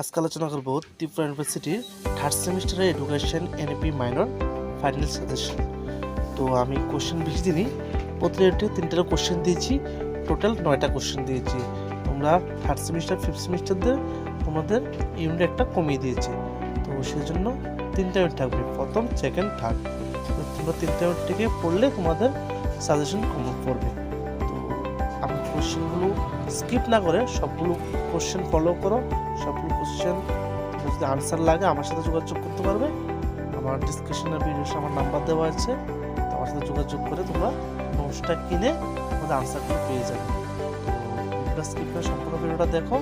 আজকে আলোচনা করব ত্রিপুরা ইউনিভার্সিটির থার্ড সেমিস্টারের education NP minor final suggestion তো আমি কোশ্চেন বেশি দিনই প্রতি ইউনিটে তিনটা কোশ্চেন দিয়েছি টোটাল নয়টা কোশ্চেন দিয়েছি। তোমরা থার্ড সেমিস্টার ফিফথ সেমিস্টারদের তোমাদের ইউনিট একটা কমিয়ে দিয়েছে। তো সেই জন্য তিনটা ইউনিট থাকবে, প্রথম সেকেন্ড থার্ড তোমরা তিনটা ইউনিট থেকে পড়লে তোমাদের সাজেশন কমন পড়বে। কোশ্চেনগুলো স্কিপ না করে সবগুলো কোশ্চেন ফলো করো, সবগুলো কোশ্চেন যদি আনসার লাগে আমার সাথে যোগাযোগ করতে পারবে। আমার ডিসক্রিপশনের ভিডিওসে আমার নাম্বার দেওয়া আছে আমার সাথে যোগাযোগ করে তোমরা নোটসটা কিনে আমাদের আনসারগুলো পেয়ে যাবে। তো স্কিপ করে সম্পূর্ণ ভিডিওটা দেখো।